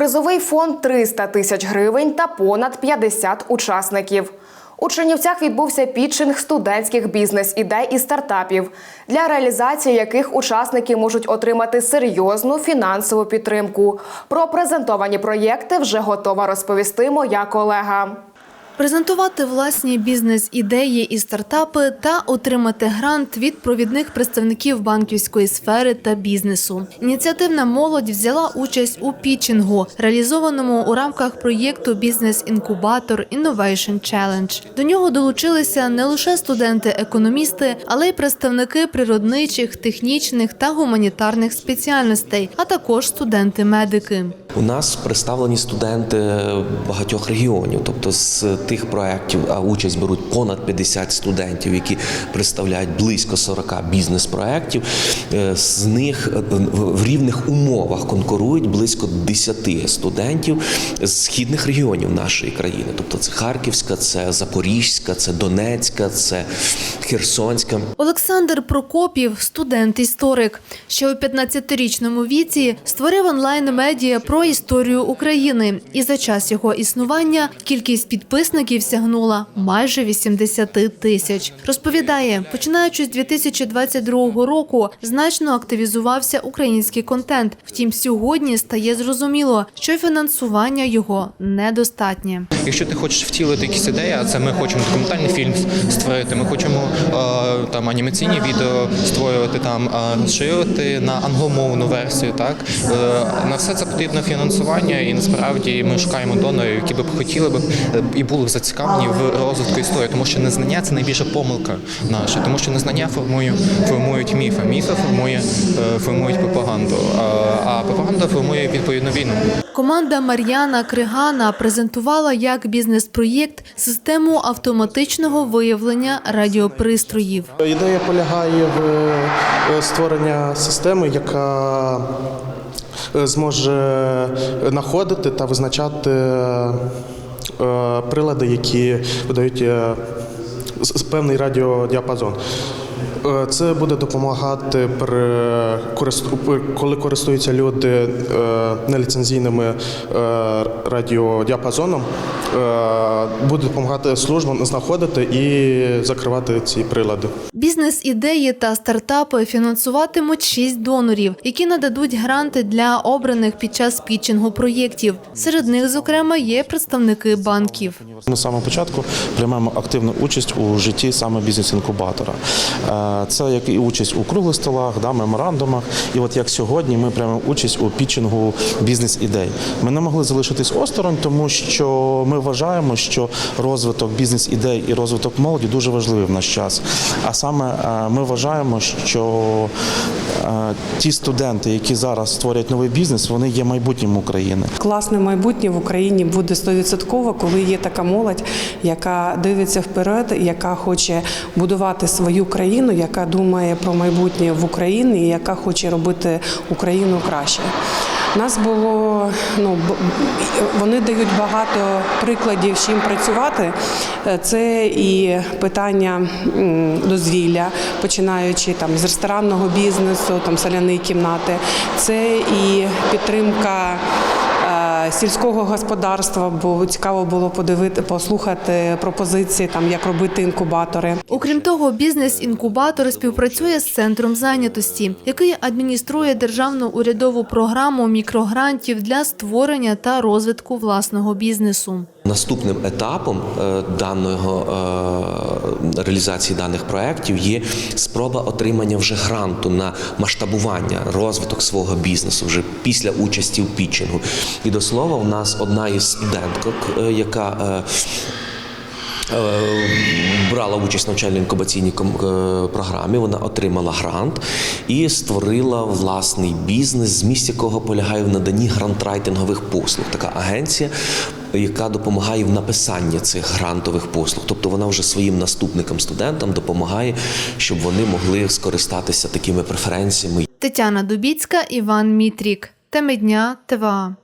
Призовий фонд 300 тисяч гривень та понад 50 учасників. У Чернівцях відбувся пітчинг студентських бізнес-ідей і стартапів, для реалізації яких учасники можуть отримати серйозну фінансову підтримку. Про презентовані проєкти вже готова розповісти моя колега. Презентувати власні бізнес-ідеї і стартапи та отримати грант від провідних представників банківської сфери та бізнесу. Ініціативна молодь взяла участь у пітчингу, реалізованому у рамках проєкту Бізнес-інкубатор Innovation Challenge. До нього долучилися не лише студенти-економісти, але й представники природничих, технічних та гуманітарних спеціальностей, а також студенти-медики. У нас представлені студенти багатьох регіонів, тобто з тих проєктів, а участь беруть понад 50 студентів, які представляють близько 40 бізнес-проєктів. Е, З них е, в рівних умовах конкурують близько 10 студентів з східних регіонів нашої країни. Тобто це Харківська, це Запорізька, це Донецька, це Херсонська. Олександр Прокопів, студент-історик, ще у 15-річному віці створив онлайн-медіа про історію України. І за час його існування кількість підписників сягнула майже 80 тисяч. Розповідає, починаючи з 2022 року, значно активізувався український контент. Втім, сьогодні стає зрозуміло, що фінансування його недостатнє. Якщо ти хочеш втілити якісь ідеї, а це ми хочемо документальний фільм створити, ми хочемо е, там анімаційні відео створювати, там е, розширювати на англомовну версію. Так Е, на все це потрібно фінансування, і насправді ми шукаємо донорів, які б хотіли б і були зацікавлені в розвитку історії, тому що незнання це найбільша помилка наша, тому що незнання формує, формують міфи. Міфи формує, е, формують пропаганду, а, пропаганда формує відповідно війну. Команда Мар'яна Кригана презентувала як бізнес-проєкт систему автоматичного виявлення радіопристроїв. Ідея полягає в е, створення системи, яка е, зможе знаходити та визначати прилади, які видають е, певний радіодіапазон. Е, Це буде допомагати при користу- коли користуються люди е, неліцензійними е, радіодіапазоном, буде допомагати службам знаходити і закривати ці прилади. Бізнес-ідеї та стартапи фінансуватимуть шість донорів, які нададуть гранти для обраних під час пітчингу проєктів. Серед них, зокрема, є представники банків. Ми з самого початку приймаємо активну участь у житті саме бізнес-інкубатора. Це як і участь у круглих столах, да, меморандумах. І от як сьогодні ми приймемо участь у пітчингу бізнес-ідей. Ми не могли залишитись осторонь, тому що ми вважаємо, що розвиток бізнес-ідей і розвиток молоді дуже важливий в наш час. А саме е, ми вважаємо, що е, ті студенти, які зараз створять новий бізнес, вони є майбутнім України. Класне майбутнє в Україні буде 100%, коли є така молодь, яка дивиться вперед, яка хоче будувати свою країну, яка думає про майбутнє в Україні, і яка хоче робити Україну краще. Нас було ну вони дають багато прикладів, чим працювати. Е, Це і питання дозвілля, починаючи там з ресторанного бізнесу, там соляні кімнати. Це і підтримка сільського господарства, бо цікаво було подивити, послухати пропозиції, там як робити інкубатори. Окрім того, бізнес-інкубатор співпрацює з центром зайнятості, який адмініструє державну урядову програму мікрогрантів для створення та розвитку власного бізнесу. Наступним етапом е, даного е, реалізації даних проєктів є спроба отримання вже гранту на масштабування, розвиток свого бізнесу вже після участі в пітчингу. І до слова, у нас одна із студенток, е, яка е, Е, брала участь в навчально-інкубаційній програмі. Вона отримала грант і створила власний бізнес, зміст якого полягає в наданні грантрайтингових послуг. Така агенція. Яка допомагає в написанні цих грантових послуг, тобто вона вже своїм наступникам студентам допомагає, щоб вони могли скористатися такими преференціями. Тетяна Дубіцька, Іван Мітрік. Теми дня ТВА.